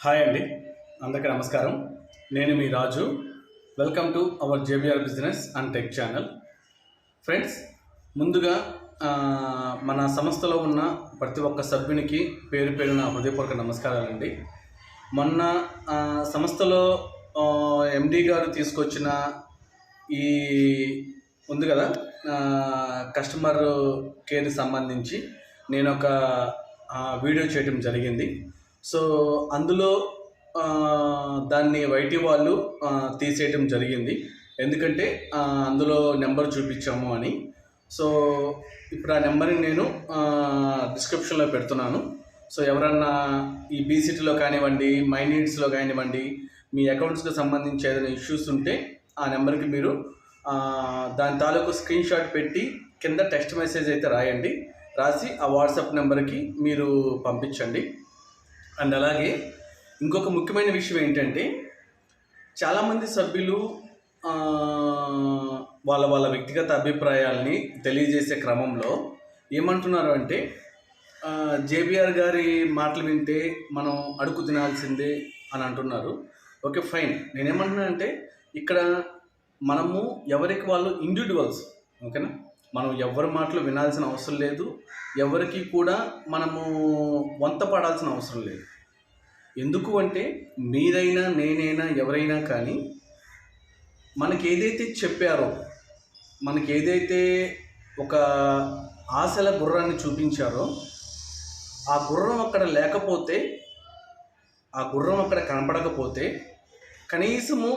Hi అండి. అందరికీ నమస్కారం. నేను మీ Raju. Welcome to our JBR business and tech channel friends ముందుగా మన సంస్థలో ఉన్న ప్రతి ఒక్క సభ్యునికి పేరు పేరున హృదయపూర్వక నమస్కారాలండి. మొన్న సంస్థలో ఎండి గారు తీసుకొచ్చిన ఈ ఉంది కదా కస్టమర్ కేర్కి సంబంధించి నేను ఒక వీడియో చేయడం జరిగింది. సో అందులో దాన్ని వైటీ వాళ్ళు తీసేయటం జరిగింది. ఎందుకంటే అందులో నెంబర్ చూపించాము అని. సో ఇప్పుడు ఆ నెంబర్ని నేను డిస్క్రిప్షన్లో పెడుతున్నాను. సో ఎవరన్నా ఈ బీసీటీలో కానివ్వండి మైనీడ్స్లో కానివ్వండి మీ అకౌంట్స్కి సంబంధించి ఏదైనా ఇష్యూస్ ఉంటే ఆ నెంబర్కి మీరు దాని తాలూకు స్క్రీన్ షాట్ పెట్టి కింద టెక్స్ట్ మెసేజ్ అయితే రాయండి. రాసి ఆ వాట్సాప్ నెంబర్కి మీరు పంపించండి. అండ్ అలాగే ఇంకొక ముఖ్యమైన విషయం ఏంటంటే చాలామంది సభ్యులు వాళ్ళ వాళ్ళ వ్యక్తిగత అభిప్రాయాల్ని తెలియజేసే క్రమంలో ఏమంటున్నారు అంటే జేబీఆర్ గారి మాటలు వింటే మనం అడుగు తినాల్సిందే అని అంటున్నారు. Okay fine. నేనేమంటున్నా అంటే ఇక్కడ మనము ఎవరికి వాళ్ళు ఇండివిజువల్స్ ఓకేనా? మనం ఎవరి మాటలు వినాల్సిన అవసరం లేదు. ఎవరికి కూడా మనము వంత పడాల్సిన అవసరం లేదు. ఎందుకు అంటే మీరైనా నేనైనా ఎవరైనా కానీ మనకి ఏదైతే చెప్పారో మనకి ఏదైతే ఒక ఆశల గుర్రాన్ని చూపించారో ఆ గుర్రం అక్కడ లేకపోతే ఆ గుర్రం అక్కడ కనపడకపోతే కనీసము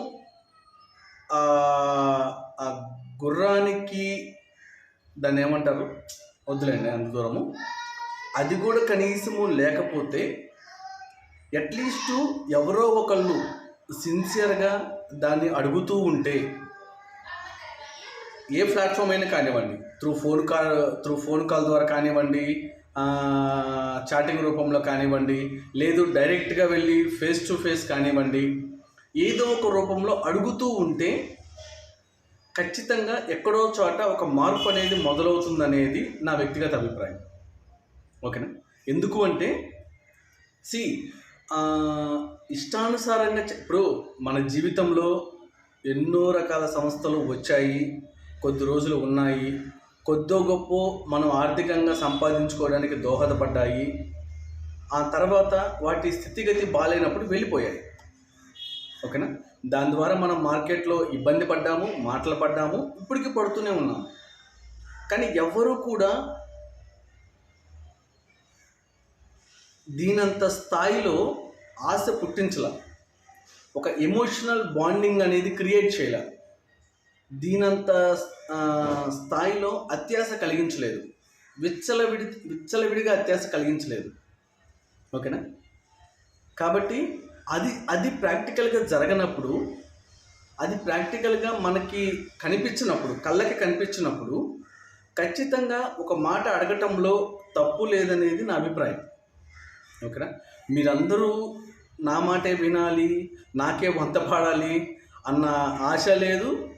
ఆ ఆ గుర్రానికి దాన్ని ఏమంటారు? వద్దులేండి అంత దూరము. అది కూడా కనీసము లేకపోతే అట్లీస్ట్ ఎవరో ఒకళ్ళు సిన్సియర్గా దాన్ని అడుగుతూ ఉంటే ఏ ప్లాట్ఫామ్ అయినా కానివ్వండి through phone call through phone call ద్వారా కానివ్వండి చాటింగ్ రూపంలో కానివ్వండి లేదు డైరెక్ట్గా వెళ్ళి ఫేస్ టు ఫేస్ కానివ్వండి ఏదో ఒక రూపంలో అడుగుతూ ఉంటే ఖచ్చితంగా ఎక్కడో చోట ఒక మార్పు అనేది మొదలవుతుందనేది నా వ్యక్తిగత అభిప్రాయం. ఓకేనా? ఎందుకు అంటే సి ఇష్టానుసారంగా ఇప్పుడు మన జీవితంలో ఎన్నో రకాల సంస్థలు వచ్చాయి కొద్ది రోజులు ఉన్నాయి కొద్దో గొప్ప మనం ఆర్థికంగా సంపాదించుకోవడానికి దోహదపడ్డాయి ఆ తర్వాత వాటి స్థితిగతి బాగాలేనప్పుడు వెళ్ళిపోయాయి. ఓకేనా? దాని ద్వారా మనం మార్కెట్లో ఇబ్బంది పడ్డాము మాటలు పడ్డాము ఇప్పటికీ పడుతూనే ఉన్నాం. కానీ ఎవ్వరూ కూడా దీనంత స్థాయిలో ఆశ పుట్టించల. ఒక ఎమోషనల్ బాండింగ్ అనేది క్రియేట్ చేయాల. దీనంత స్థాయిలో అత్యాశ కలిగించలేదు. విచ్చలవిడి విచ్చలవిడిగా అత్యాశ కలిగించలేదు. ఓకేనా? కాబట్టి అది అది ప్రాక్టికల్గా జరగనప్పుడు అది ప్రాక్టికల్గా మనకి కనిపించినప్పుడు కళ్ళకి కనిపించినప్పుడు ఖచ్చితంగా ఒక మాట అడగటంలో తప్పు లేదనేది నా అభిప్రాయం. ఓకేనా? మీరందరూ నా మాటే వినాలి నాకే వంత పాడాలి అన్న ఆశ లేదు.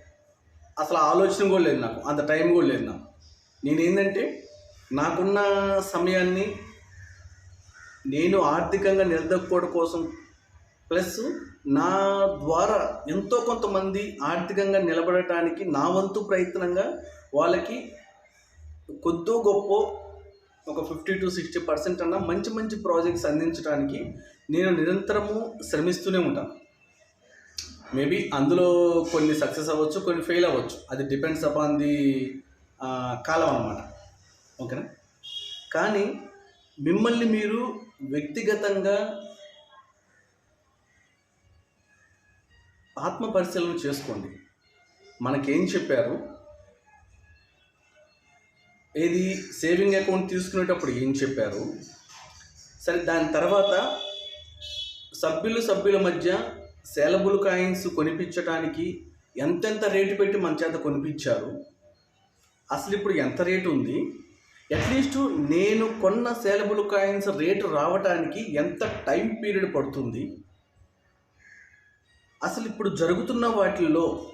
అసలు ఆలోచన కూడా లేదు నాకు అంత టైం కూడా లేదు నాకు. నేనేంటంటే నాకున్న సమయాన్ని నేను ఆర్థికంగా నిలదొక్కుకోవడం కోసం ప్లస్ నా ద్వారా ఎంతో కొంతమంది ఆర్థికంగా నిలబడటానికి నా వంతు ప్రయత్నంగా వాళ్ళకి కొద్దో గొప్ప ఒక ఫిఫ్టీ టు సిక్స్టీ పర్సెంట్ అన్న మంచి మంచి ప్రాజెక్ట్స్ అందించడానికి నేను నిరంతరము శ్రమిస్తూనే ఉంటాను. మేబీ అందులో కొన్ని సక్సెస్ అవ్వచ్చు కొన్ని ఫెయిల్ అవ్వచ్చు. అది డిపెండ్స్ అపాన్ ది కాలం అన్నమాట. ఓకేనా? కానీ మిమ్మల్ని మీరు వ్యక్తిగతంగా ఆత్మ పరిశీలన చేసుకోండి. మనకేం చెప్పారు? ఏది సేవింగ్ అకౌంట్ తీసుకునేటప్పుడు ఏం చెప్పారు? సరే దాని తర్వాత సభ్యులు సభ్యుల మధ్య సేలబుల్ కాయిన్స్ కొనిపించడానికి ఎంతెంత రేటు పెట్టి మన చేత కొనిపించారు? అసలు ఇప్పుడు ఎంత రేటు ఉంది? అట్లీస్ట్ నేను కొన్న సేలబుల్ కాయిన్స్ రేటు రావడానికి ఎంత టైం పీరియడ్ పడుతుంది? అసలు ఇప్పుడు జరుగుతున్న వాటిల్లో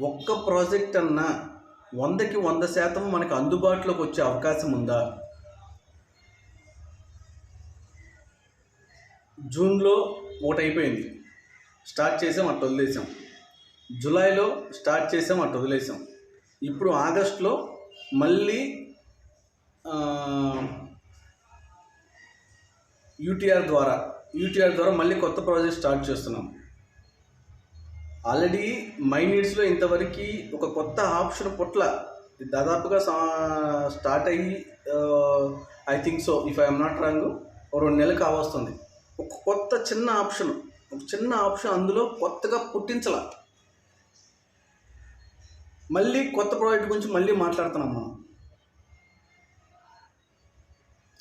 ఒక్క ప్రాజెక్ట్ అన్నా వందకి వంద శాతం మనకు అందుబాటులోకి వచ్చే అవకాశం ఉందా? జూన్లో ఒకటి అయిపోయింది. స్టార్ట్ చేసాం అట్టు వదిలేసాం. జూలైలో స్టార్ట్ చేసాం అట్టు వదిలేసాం. ఇప్పుడు ఆగస్ట్లో మళ్ళీ యూటీఆర్ ద్వారా యూటీఆర్ ద్వారా మళ్ళీ కొత్త ప్రాజెక్ట్ స్టార్ట్ చేస్తున్నాం. ఆల్రెడీ మై నీడ్స్లో ఇంతవరకు ఒక కొత్త ఆప్షన్ పుట్ల దాదాపుగా స్టార్ట్ అయ్యి I think so if I'm not wrong రెండు నెలలు కావస్తుంది. ఒక కొత్త చిన్న ఆప్షన్ ఒక చిన్న ఆప్షన్ అందులో కొత్తగా పుట్టించాల. మళ్ళీ కొత్త ప్రోడక్ట్ గురించి మళ్ళీ మాట్లాడుతున్నాం మనం.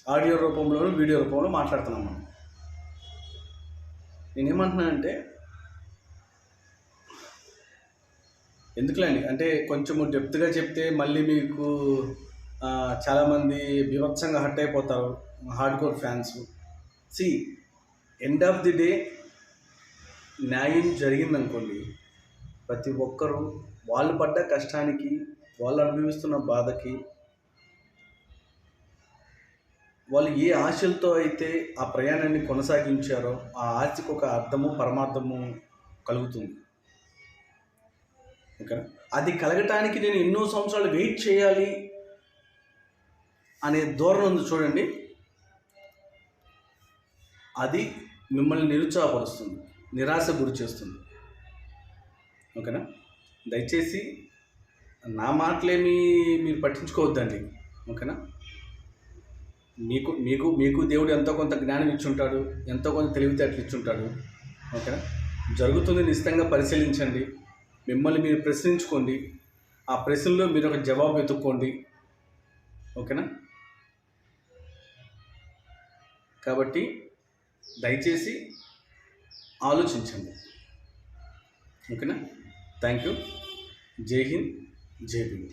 ఆడియో రూపంలోనూ వీడియో రూపంలో మాట్లాడుతున్నాం మనం. నేనేమంటున్నానంటే ఎందుకులేండి అంటే కొంచెము డెప్త్గా చెప్తే మళ్ళీ మీకు చాలామంది బీభత్సంగా హట్ అయిపోతారు hard core fans see end of the day న్యాయం జరిగిందనుకోండి ప్రతి ఒక్కరూ వాళ్ళు పడ్డ కష్టానికి వాళ్ళు అనుభవిస్తున్న బాధకి వాళ్ళు ఏ ఆశలతో అయితే ఆ ప్రయాణాన్ని కొనసాగించారో ఆ ఆశకు ఒక అర్థము పరమార్థము కలుగుతుంది. ఓకేనా? అది కలగటానికి నేను ఎన్నో సంవత్సరాలు వెయిట్ చేయాలి అనే ధోరణి ఉంది చూడండి. అది మిమ్మల్ని నిరుత్సాహపరుస్తుంది నిరాశ గురి చేస్తుంది. ఓకేనా? దయచేసి నా మాటలేమి మీరు పట్టించుకోవద్దండి. ఓకేనా? మీకు మీకు మీకు దేవుడు ఎంతో కొంత జ్ఞానం ఇచ్చుంటాడు ఎంతో కొంత తెలివితేటలు ఇచ్చుంటాడు. ఓకేనా? జరుగుతుంది నిశ్చితంగా పరిశీలించండి. మిమ్మల్ని మీరు ప్రశ్నించుకోండి. ఆ ప్రశ్నలో మీరు ఒక జవాబు వెతుక్కోండి ఓకేనా? కాబట్టి దయచేసి ఆలోచించండి. ఓకేనా? థ్యాంక్ యూ జై హింద్. జై భీమ్.